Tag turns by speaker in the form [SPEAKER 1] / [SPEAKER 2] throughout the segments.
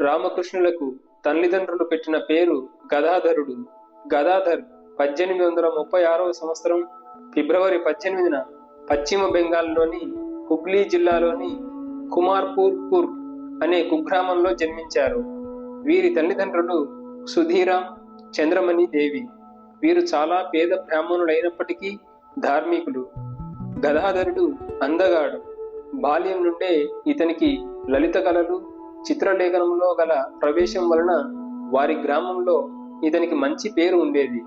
[SPEAKER 1] రామకృష్ణులకు తల్లిదండ్రులు పెట్టిన పేరు గదాధరుడు. గదాధర్ పద్దెనిమిది వందల ముప్పై ఆరవ సంవత్సరం ఫిబ్రవరి పద్దెనిమిదిన పశ్చిమ బెంగాల్లోని హుగ్లీ జిల్లాలోని కుమార్పూర్పూర్ అనే కుగ్రామంలో జన్మించారు. వీరి తల్లిదండ్రులు సుధీరాం చంద్రమణి దేవి. వీరు చాలా పేద బ్రాహ్మణులైనప్పటికీ ధార్మికులు. గదాధరుడు అందగాడు. బాల్యం నుండే ఇతనికి లలిత కళలు చిత్రలేఖనంలో గల ప్రవేశం వలన వారి గ్రామంలో ఇతనికి మంచి పేరు ఉండేది.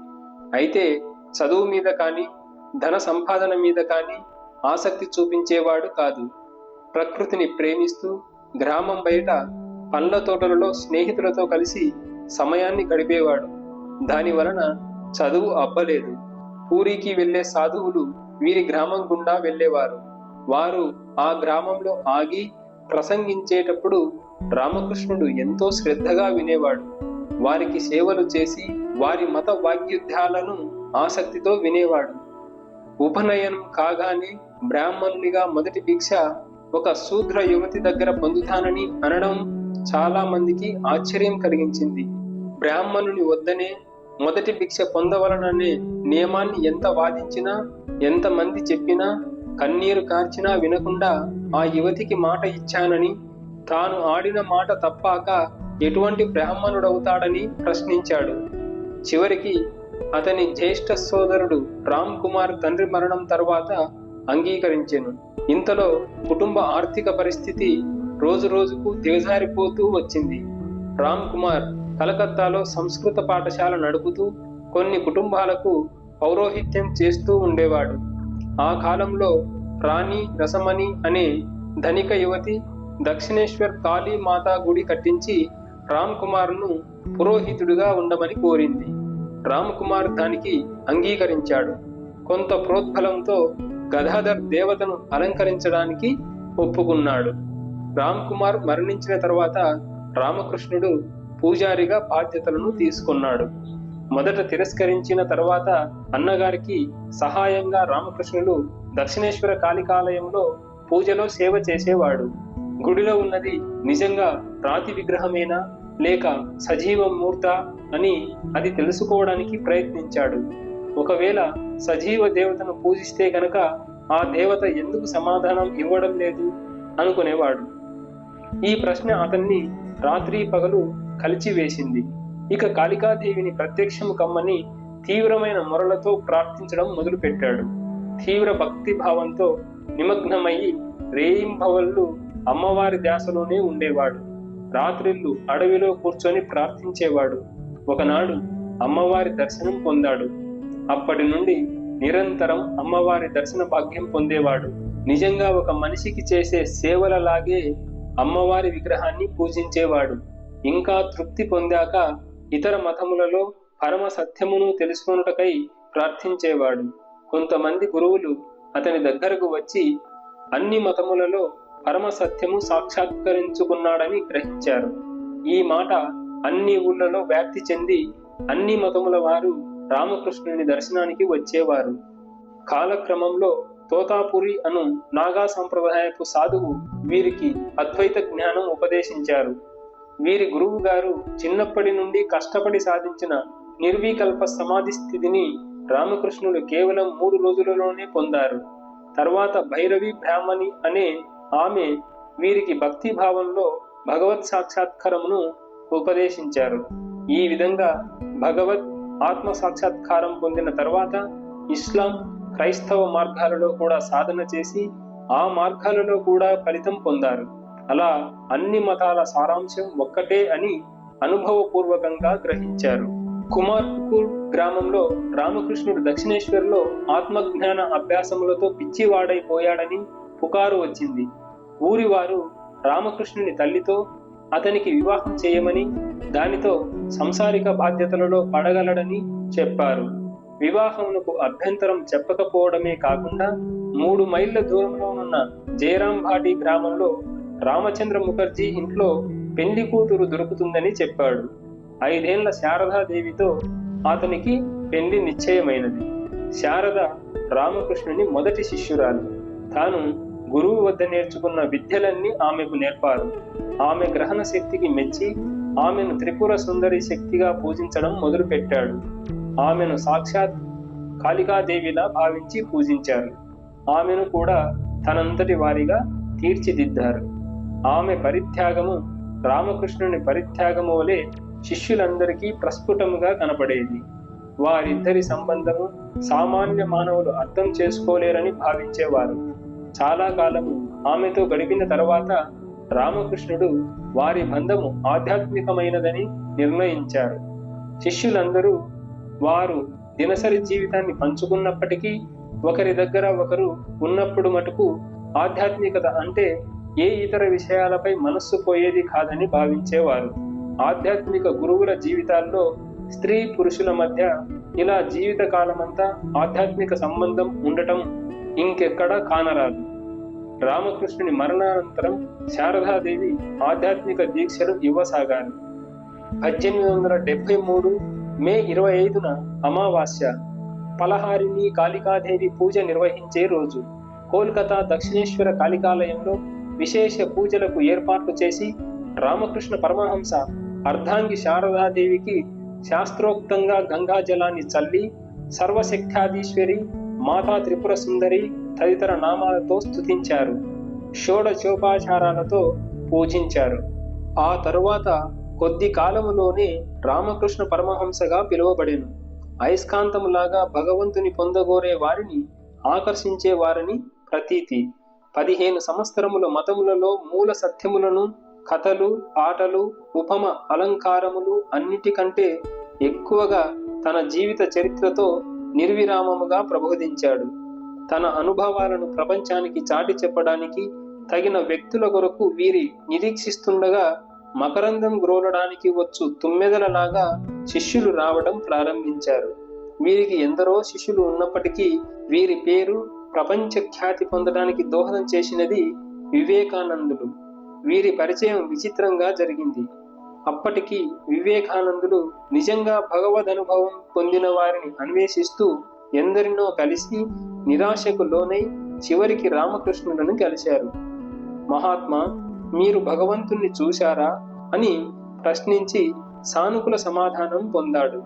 [SPEAKER 1] అయితే చదువు మీద కానీ ధన సంపాదన మీద కానీ ఆసక్తి చూపించేవాడు కాదు. ప్రకృతిని ప్రేమిస్తూ గ్రామం బయట పండ్ల తోటలలో స్నేహితులతో కలిసి సమయాన్ని గడిపేవాడు. దాని వలన చదువు అబ్బలేదు. పూరికి వెళ్ళే సాధువులు వీరి గ్రామం గుండా వెళ్ళేవారు. వారు ఆ గ్రామంలో ఆగి ప్రసంగించేటప్పుడు రామకృష్ణుడు ఎంతో శ్రద్ధగా వినేవాడు. వారికి సేవలు చేసి వారి మత వాగ్యుద్ధాలను ఆసక్తితో వినేవాడు. ఉపనయనం కాగానే బ్రాహ్మణునిగా మొదటి భిక్ష ఒక శూద్ర యువతి దగ్గర పొందుతానని అనడం చాలా మందికి ఆశ్చర్యం కలిగించింది. బ్రాహ్మణుని వద్దనే మొదటి భిక్ష పొందవలననే నియమాన్ని ఎంత వాదించినా ఎంతమంది చెప్పినా కన్నీరు కార్చినా వినకుండా ఆ యువతికి మాట ఇచ్చానని తాను ఆడిన మాట తప్పాక ఎటువంటి బ్రాహ్మణుడవుతాడని ప్రశ్నించాడు. చివరికి అతని జ్యేష్ఠ సోదరుడు రామ్ కుమార్ తండ్రి మరణం తర్వాత అంగీకరించెను. ఇంతలో కుటుంబ ఆర్థిక పరిస్థితి రోజు రోజుకు దిగజారిపోతూ వచ్చింది. రామ్ కుమార్ కలకత్తాలో సంస్కృత పాఠశాల నడుపుతూ కొన్ని కుటుంబాలకు పౌరోహిత్యం చేస్తూ ఉండేవాడు. ఆ కాలంలో రాణి రసమణి అనే ధనిక యువతి దక్షిణేశ్వర్ కాళీ మాతా గుడి కట్టించి రామ్ కుమార్ను పురోహితుడిగా ఉండమని కోరింది. రామ్ కుమార్ దానికి అంగీకరించాడు. కొంత ప్రోత్ఫలంతో గదాధర్ దేవతను అలంకరించడానికి ఒప్పుకున్నాడు. రామ్ కుమార్ మరణించిన తర్వాత రామకృష్ణుడు పూజారిగా బాధ్యతలను తీసుకున్నాడు. మొదట తిరస్కరించిన తర్వాత అన్నగారికి సహాయంగా రామకృష్ణుడు దక్షిణేశ్వర కాళికాలయంలో పూజలో సేవ చేసేవాడు. గుడిలో ఉన్నది నిజంగా రాతి విగ్రహమేనా లేక సజీవ మూర్త అని అది తెలుసుకోవడానికి ప్రయత్నించాడు. ఒకవేళ సజీవ దేవతను పూజిస్తే గనక ఆ దేవత ఎందుకు సమాధానం ఇవ్వడం లేదు? అనుకునేవాడు. ఈ ప్రశ్న అతన్ని రాత్రి పగలు కలిచివేసింది. ఇక కాళికాదేవిని ప్రత్యక్షము కమ్మని తీవ్రమైన మొరలతో ప్రార్థించడం మొదలుపెట్టాడు. తీవ్ర భక్తి భావంతో నిమగ్నమయ్యి రేయింభవళ్ళు అమ్మవారి ధ్యాసలోనే ఉండేవాడు. రాత్రిళ్ళు అడవిలో కూర్చొని ప్రార్థించేవాడు. ఒకనాడు అమ్మవారి దర్శనం పొందాడు. అప్పటి నుండి నిరంతరం అమ్మవారి దర్శన భాగ్యం పొందేవాడు. నిజంగా ఒక మనిషికి చేసే సేవలలాగే అమ్మవారి విగ్రహాన్ని పూజించేవాడు. ఇంకా తృప్తి పొందాక ఇతర మతములలో పరమ సత్యమును తెలుసుకొనుటకై ప్రార్థించేవాడు. కొంతమంది గురువులు అతని దగ్గరకు వచ్చి అన్ని మతములలో పరమ సత్యము సాక్షాత్కరించుకున్నాడని గ్రహించారు. ఈ మాట అన్ని ఊళ్ళలో వ్యాప్తి చెంది అన్ని మతముల వారు రామకృష్ణుని దర్శనానికి వచ్చేవారు. కాలక్రమంలో తోతాపురి అను నాగా సంప్రదాయపు సాధువు వీరికి అద్వైత జ్ఞానం ఉపదేశించారు. వీరి గురువు గారు చిన్నప్పటి నుండి కష్టపడి సాధించిన నిర్వికల్ప సమాధి స్థితిని రామకృష్ణుడు కేవలం మూడు రోజులలోనే పొందారు. తర్వాత భైరవి బ్రాహ్మణి అనే ఆమె వీరికి భక్తి భావంలో భగవత్ సాక్షాత్కారమును ఉపదేశించారు. ఈ విధంగా భగవత్ ఆత్మ సాక్షాత్కారం పొందిన తర్వాత ఇస్లాం క్రైస్తవ మార్గాలలో కూడా సాధన చేసి ఆ మార్గాలలో కూడా ఫలితం పొందారు. అలా అన్ని మతాల సారాంశం ఒక్కటే అని అనుభవపూర్వకంగా గ్రహించారు. కుమార్పూర్ గ్రామంలో రామకృష్ణుడు దక్షిణేశ్వర్లో ఆత్మజ్ఞాన అభ్యాసములతో పిచ్చివాడైపోయాడని పుకారు వచ్చింది. ఊరివారు రామకృష్ణుని తల్లితో అతనికి వివాహం చేయమని దానితో సంసారిక బాధ్యతలలో పడగలడని చెప్పారు. వివాహమునకు అభ్యంతరం చెప్పకపోవడమే కాకుండా మూడు మైళ్ళ దూరంలో ఉన్న జయరాంభాటి గ్రామంలో రామచంద్ర ముఖర్జీ ఇంట్లో పెళ్ళి కూతురు దొరుకుతుందని చెప్పాడు. ఐదేళ్ళ శారదాదేవితో అతనికి పెళ్ళి నిశ్చయమైనది. శారద రామకృష్ణుని మొదటి శిష్యురాలు. తాను గురువు వద్ద నేర్చుకున్న విద్యలన్నీ ఆమెకు నేర్పారు. ఆమె గ్రహణ శక్తికి మెచ్చి ఆమెను త్రిపుర సుందరి శక్తిగా పూజించడం మొదలుపెట్టాడు. ఆమెను సాక్షాత్ కాళికాదేవిలా భావించి పూజించారు. ఆమెను కూడా తనంతటి వారిగా తీర్చిదిద్దారు. ఆమె పరిత్యాగము రామకృష్ణుని పరిత్యాగము వలె శిష్యులందరికీ ప్రస్ఫుటముగా కనపడేది. వారిద్దరి సంబంధము సామాన్య మానవులు అర్థం చేసుకోలేరని భావించేవారు. చాలా కాలము ఆమెతో గడిపిన తర్వాత రామకృష్ణుడు వారి బంధము ఆధ్యాత్మికమైనదని నిర్ణయించారు. శిష్యులందరూ వారు దినసరి జీవితాన్ని పంచుకున్నప్పటికీ ఒకరి దగ్గర ఒకరు ఉన్నప్పుడు మటుకు ఆధ్యాత్మికత అంటే ఏ ఇతర విషయాలపై మనస్సు పోయేది కాదని భావించేవారు. ఆధ్యాత్మిక గురువుల జీవితాల్లో స్త్రీ పురుషుల మధ్య ఇలా జీవిత కాలమంతా ఆధ్యాత్మిక సంబంధం ఉండటం ఇంకెక్కడా కానరాదు. రామకృష్ణుని మరణానంతరం శారదాదేవి ఆధ్యాత్మిక దీక్షలు ఇవ్వసాగారు. పద్దెనిమిది వందల డెబ్బై మూడు మే ఇరవై ఐదున అమావాస్య పలహారిని కాళికాదేవి పూజ నిర్వహించే రోజు కోల్కతా దక్షిణేశ్వర కాళికాలయంలో విశేష పూజలకు ఏర్పాట్లు చేసి రామకృష్ణ పరమహంస అర్ధాంగి శారదాదేవికి శాస్త్రోక్తంగా గంగా జలాన్ని చల్లి సర్వశక్త్యాధీశ్వరి మాతా త్రిపుర సుందరి తదితర నామాలతో స్తుతించారు. షోడచోపాచారాలతో పూజించారు. ఆ తరువాత కొద్ది కాలములోనే రామకృష్ణ పరమహంసగా పిలువబడెను. అయస్కాంతములాగా భగవంతుని పొందగోరే వారిని ఆకర్షించే వారిని ప్రతీతి. పదిహేను సంవత్సరముల మతములలో మూల సత్యములను కథలు ఆటలు ఉపమ అలంకారములు అన్నిటికంటే ఎక్కువగా తన జీవిత చరిత్రతో నిర్విరామముగా ప్రబోధించాడు. తన అనుభవాలను ప్రపంచానికి చాటి చెప్పడానికి తగిన వ్యక్తుల కొరకు వీరి నిరీక్షిస్తుండగా మకరందం గ్రోలడానికి వచ్చు తుమ్మెదలలాగా శిష్యులు రావడం ప్రారంభించారు. వీరికి ఎందరో శిష్యులు ఉన్నప్పటికీ వీరి పేరు ప్రపంచ ఖ్యాతి పొందడానికి దోహదం చేసినది వివేకానందుడు వీరి పరిచయం విచిత్రంగా జరిగింది. అప్పటికి వివేకానందుడు నిజంగా భగవద్ అనుభవం పొందిన వారిని అన్వేషిస్తూ ఎందరినో కలిసి నిరాశకు లోనై చివరికి రామకృష్ణులను కలిశారు. మహాత్మా మీరు భగవంతుణ్ణి చూశారా? అని ప్రశ్నించి సానుకూల సమాధానం పొందాడు.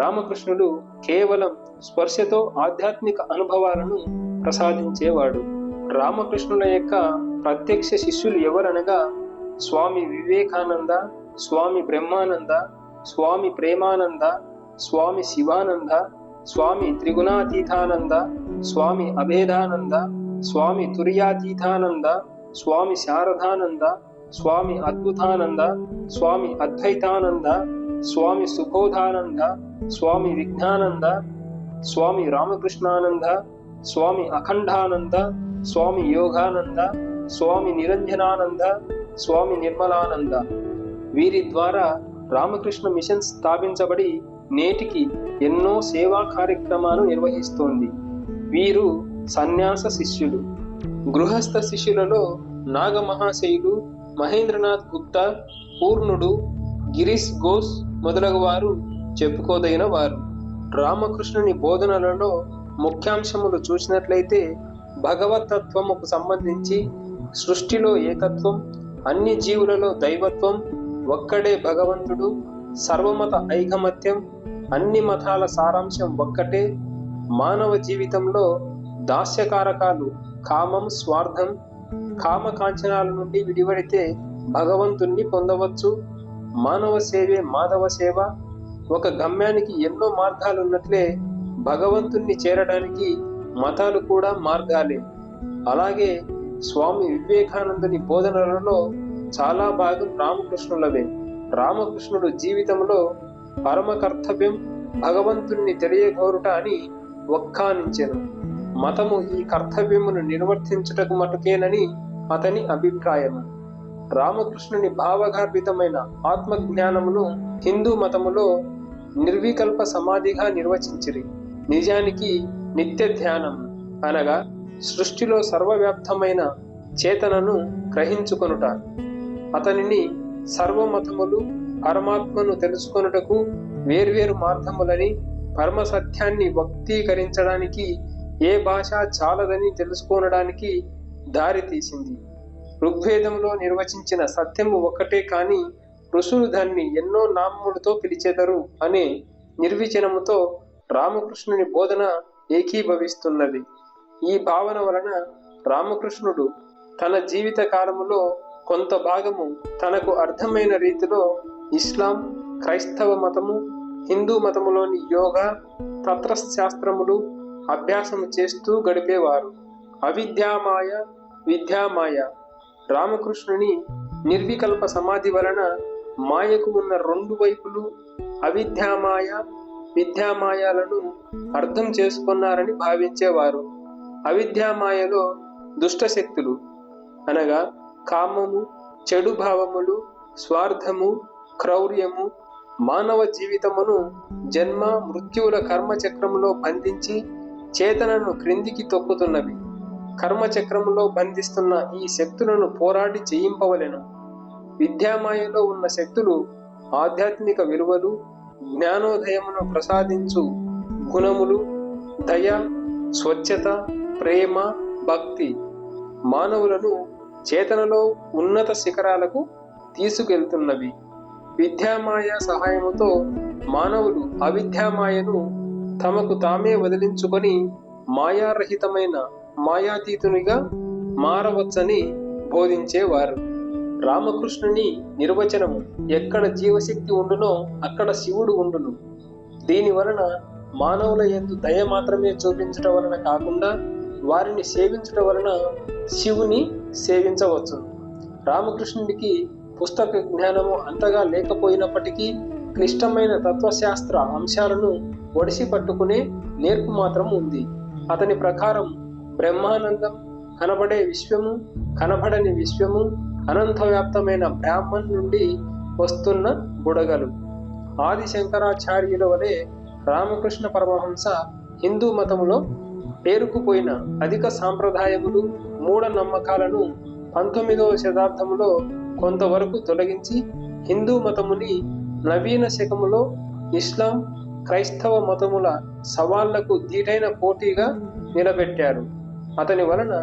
[SPEAKER 1] రామకృష్ణుడు కేవలం స్పర్శతో ఆధ్యాత్మిక అనుభవాలను ప్రసాదించేవాడు. రామకృష్ణుల యొక్క ప్రత్యక్ష శిష్యులు ఎవరనగా స్వామి వివేకానంద స్వామి బ్రహ్మానంద స్వామి ప్రేమానంద స్వామి శివానంద స్వామి త్రిగుణాతీతానంద స్వామి అభేదానంద స్వామి తుర్యాతీతానంద స్వామి శారదానంద స్వామి అద్భుతానంద స్వామి అద్వైతానంద స్వామి సుబోధానంద స్వామి విజ్ఞానంద స్వామి రామకృష్ణానంద స్వామి అఖండానంద స్వామి యోగానంద స్వామి నిరంజనానంద స్వామి నిర్మలానంద. వీరి ద్వారా రామకృష్ణ మిషన్ స్థాపించబడి నేటికి ఎన్నో సేవా కార్యక్రమాలు నిర్వహిస్తోంది. వీరు సన్యాస శిష్యులు. గృహస్థ శిష్యులలో నాగమహాశయులు మహేంద్రనాథ్ గుప్తా పూర్ణుడు గిరీష్ ఘోష్ మొదలగు వారు చెప్పుకోదగిన వారు. రామకృష్ణుని బోధనలలో ముఖ్యాంశములు చూసినట్లయితే భగవతత్వముకు సంబంధించి సృష్టిలో ఏకత్వం అన్ని జీవులలో దైవత్వం ఒక్కడే భగవంతుడు సర్వమత ఐకమత్యం అన్ని మతాల సారాంశం ఒక్కటే. మానవ జీవితంలో దాస్యకారకాలు కామం స్వార్థం కామకాంచనాల నుండి విడివడితే భగవంతుణ్ణి పొందవచ్చు. మానవ సేవే మాధవ సేవ. ఒక గమ్యానికి ఎన్నో మార్గాలు ఉన్నట్లే భగవంతుణ్ణి చేరడానికి మతాలు కూడా మార్గాలే. అలాగే స్వామి వివేకానందుని బోధనలలో చాలా భాగం రామకృష్ణులవే. రామకృష్ణుడు జీవితంలో పరమ కర్తవ్యం భగవంతుణ్ణి తెలియగోరుట అని ఒక్కానించెను. మతము ఈ కర్తవ్యమును నిర్వర్తించుటకు మటుకేనని అతని అభిప్రాయము. రామకృష్ణుని భావగర్భితమైన ఆత్మజ్ఞానమును హిందూ మతములో నిర్వికల్ప సమాధిగా నిర్వచించిరి. నిజానికి నిత్య ధ్యానం అనగా సృష్టిలో సర్వవ్యాప్తమైన చేతనను గ్రహించుకొనుట. అతనిని సర్వమతములు పరమాత్మను తెలుసుకొనుటకు వేర్వేరు మార్గములని పరమ సత్యాన్ని వ్యక్తీకరించడానికి ఏ భాష చాలదని తెలుసుకోనడానికి దారితీసింది ఋగ్వేదంలో నిర్వచించిన సత్యము ఒక్కటే కాని ఋషులు దాన్ని ఎన్నో నామములతో పిలిచెదరు అనే నిర్వచనముతో రామకృష్ణుని బోధన ఏకీభవిస్తున్నది. ఈ భావన వలన రామకృష్ణుడు తన జీవిత కాలములో కొంత భాగము తనకు అర్థమైన రీతిలో ఇస్లాం క్రైస్తవ మతము హిందూ మతములోని యోగా తత్రశాస్త్రములు అభ్యాసము చేస్తూ గడిపేవారు. అవిద్యామాయ విద్యామాయ. రామకృష్ణుని నిర్వికల్ప సమాధి వలన మాయకు ఉన్న రెండు వైపులు అవిద్యామాయ విద్యామాయాలను అర్థం చేసుకున్నారని భావించేవారు. అవిద్యామాయలో దుష్ట శక్తులు అనగా కామము చెడు భావములు స్వార్థము క్రౌర్యము మానవ జీవితమును జన్మ మృత్యువుల కర్మచక్రములో బంధించి చేతనను క్రిందికి తొక్కుతున్నవి. కర్మచక్రములో బంధిస్తున్న ఈ శక్తులను పోరాడి జయింపవలెను. విద్యామాయలో ఉన్న శక్తులు ఆధ్యాత్మిక విలువలు జ్ఞానోదయమును ప్రసాదించు గుణములు దయ స్వచ్ఛత ప్రేమ భక్తి మానవులను చేతనలో ఉన్నత శిఖరాలకు తీసుకెళ్తున్నవి. విద్యామాయ సహాయముతో మానవులు అవిద్యామాయను తమకు తామే వదిలించుకొని మాయారహితమైన మాయాతీతునిగా మారవచ్చని బోధించేవారు. రామకృష్ణుని నిర్వచనము ఎక్కడ జీవశక్తి ఉండునో అక్కడ శివుడు ఉండును. దీని వలన మానవుల ఎందు దయ మాత్రమే చూపించటం వలన కాకుండా వారిని సేవించడం వలన శివుని సేవించవచ్చు. రామకృష్ణుడికి పుస్తక జ్ఞానము అంతగా లేకపోయినప్పటికీ క్లిష్టమైన తత్వశాస్త్ర అంశాలను ఒడిసి పట్టుకునే నేర్పు మాత్రం ఉంది. అతని ప్రకారం బ్రహ్మానందం కనబడే విశ్వము కనబడని విశ్వము అనంతవ్యాప్తమైన బ్రాహ్మణ్ నుండి వస్తున్న బుడగలు. ఆది శంకరాచార్యుల వలె రామకృష్ణ పరమహంస హిందూ మతములో పేరుకుపోయిన అధిక సాంప్రదాయములు మూఢనమ్మకాలను పంతొమ్మిదవ శతాబ్దంలో కొంతవరకు తొలగించి హిందూ మతముని నవీన శకములో ఇస్లాం క్రైస్తవ మతముల సవాళ్ళకు ధీటైన పోటీగా నిలబెట్టారు. అతని వలన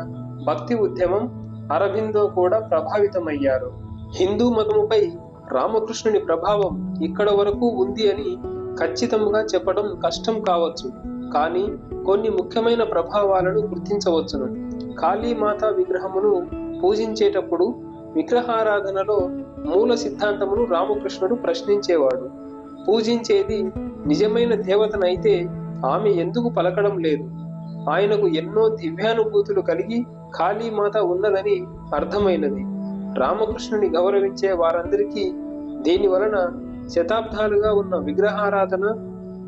[SPEAKER 1] భక్తి ఉద్యమం అరబిందో కూడా ప్రభావితమయ్యారు. హిందూ మతముపై రామకృష్ణుని ప్రభావం ఇక్కడ వరకు ఉంది అని ఖచ్చితంగా చెప్పడం కష్టం కావచ్చు. కానీ కొన్ని ముఖ్యమైన ప్రభావాలను గుర్తించవచ్చును. కాళీమాత విగ్రహమును పూజించేటప్పుడు విగ్రహారాధనలో మూల సిద్ధాంతమును రామకృష్ణుడు ప్రశ్నించేవాడు. పూజించేది నిజమైన దేవతనైతే ఆమె ఎందుకు పలకడం లేదు? ఆయనకు ఎన్నో దివ్యానుభూతులు కలిగి కాళీమాత ఉన్నదని అర్థమైనది. రామకృష్ణుని గౌరవించే వారందరికీ దీని వలన శతాబ్దాలుగా ఉన్న విగ్రహారాధన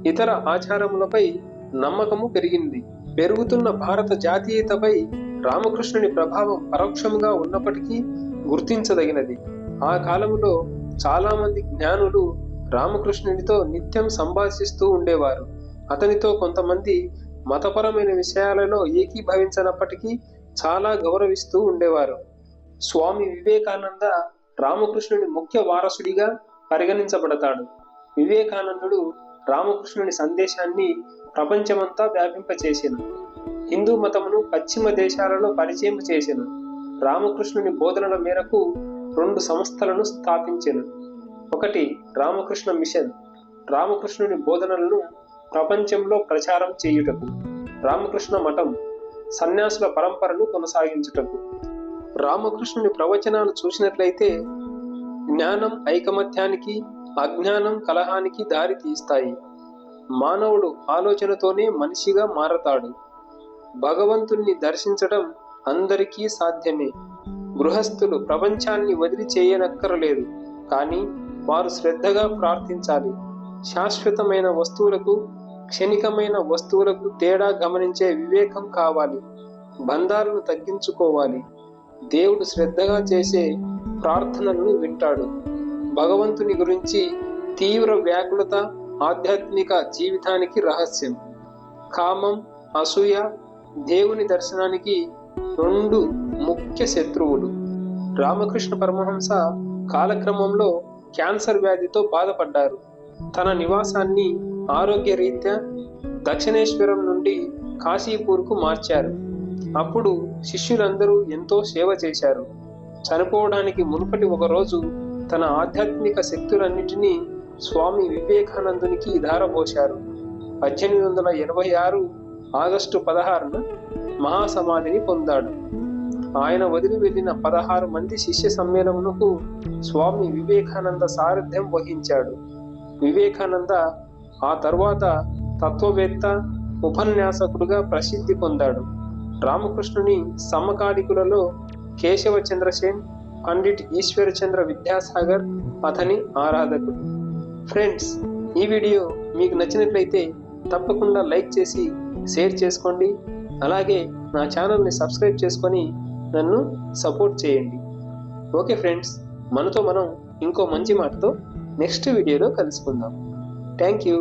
[SPEAKER 1] ఇతర ఆచారములపై నమ్మకము పెరిగింది. పెరుగుతున్న భారత జాతీయతపై రామకృష్ణుని ప్రభావం పరోక్షంగా ఉన్నప్పటికీ గుర్తించదగినది. ఆ కాలంలో చాలా మంది జ్ఞానులు రామకృష్ణునితో నిత్యం సంభాషిస్తూ ఉండేవారు. అతనితో కొంతమంది మతపరమైన విషయాలలో ఏకీభవించనప్పటికీ చాలా గౌరవిస్తూ ఉండేవారు. స్వామి వివేకానంద రామకృష్ణుని ముఖ్య వారసుడిగా పరిగణించబడతాడు. వివేకానందుడు రామకృష్ణుని సందేశాన్ని ప్రపంచమంతా వ్యాపింపచేసిన. హిందూ మతమును పశ్చిమ దేశాలలో పరిచయం చేసిన. రామకృష్ణుని బోధనల మేరకు రెండు సంస్థలను స్థాపించెను. ఒకటి రామకృష్ణ మిషన్. రామకృష్ణుని బోధనలను ప్రపంచంలో ప్రచారం చేయుటకు రామకృష్ణ మఠం సన్యాసుల పరంపరను కొనసాగించుటకు. రామకృష్ణుని ప్రవచనాలు చూసినట్లయితే జ్ఞానం ఐకమత్యానికి అజ్ఞానం కలహానికి దారి తీస్తాయి. మానవుడు ఆలోచనతోనే మనిషిగా మారతాడు. భగవంతుణ్ణి దర్శించడం అందరికీ సాధ్యమే. గృహస్థులు ప్రపంచాన్ని వదిలి చేయనక్కరలేదు. కానీ వారు శ్రద్ధగా ప్రార్థించాలి. శాశ్వతమైన వస్తువులకు క్షణికమైన వస్తువులకు తేడా గమనించే వివేకం కావాలి. బంధాలను తగ్గించుకోవాలి. దేవుడు శ్రద్ధగా చేసే ప్రార్థనలను వింటాడు. భగవంతుని గురించి తీవ్ర వ్యాకులత ఆధ్యాత్మిక జీవితానికి రహస్యం. కామం అసూయ దేవుని దర్శనానికి రెండు ముఖ్య శత్రువులు. రామకృష్ణ పరమహంస కాలక్రమంలో క్యాన్సర్ వ్యాధితో బాధపడ్డారు. తన నివాసాన్ని ఆరోగ్యరీత్యా దక్షిణేశ్వరం నుండి కాశీపూర్కు మార్చారు. అప్పుడు శిష్యులందరూ ఎంతో సేవ చేశారు. చనిపోవడానికి మునుపటి ఒకరోజు తన ఆధ్యాత్మిక శక్తులన్నిటినీ స్వామి వివేకానందునికి ధారపోశారు పద్దెనిమిది వందల ఎనభై ఆరు ఆగస్టు పదహారున మహాసమాధిని పొందాడు. ఆయన వదిలి వెళ్ళిన పదహారు మంది శిష్య సమ్మేళనకు స్వామి వివేకానంద సారథ్యం వహించాడు. వివేకానంద ఆ తర్వాత తత్వవేత్త ఉపన్యాసకుడుగా ప్రసిద్ధి పొందాడు. రామకృష్ణుని సమకాలికులలో కేశవ చంద్రసేన్ పండిట్ ఈశ్వరచంద్ర విద్యాసాగర్ అతని ఆరాధకుడు. ఫ్రెండ్స్ ఈ వీడియో మీకు నచ్చినట్లయితే తప్పకుండా లైక్ చేసి షేర్ చేసుకోండి. అలాగే నా ఛానల్ని సబ్స్క్రైబ్ చేసుకొని నన్ను సపోర్ట్ చేయండి. ఓకే ఫ్రెండ్స్ మనతో మనం ఇంకో మంచి మాటతో నెక్స్ట్ వీడియోలో కలుసుకుందాం. Thank you.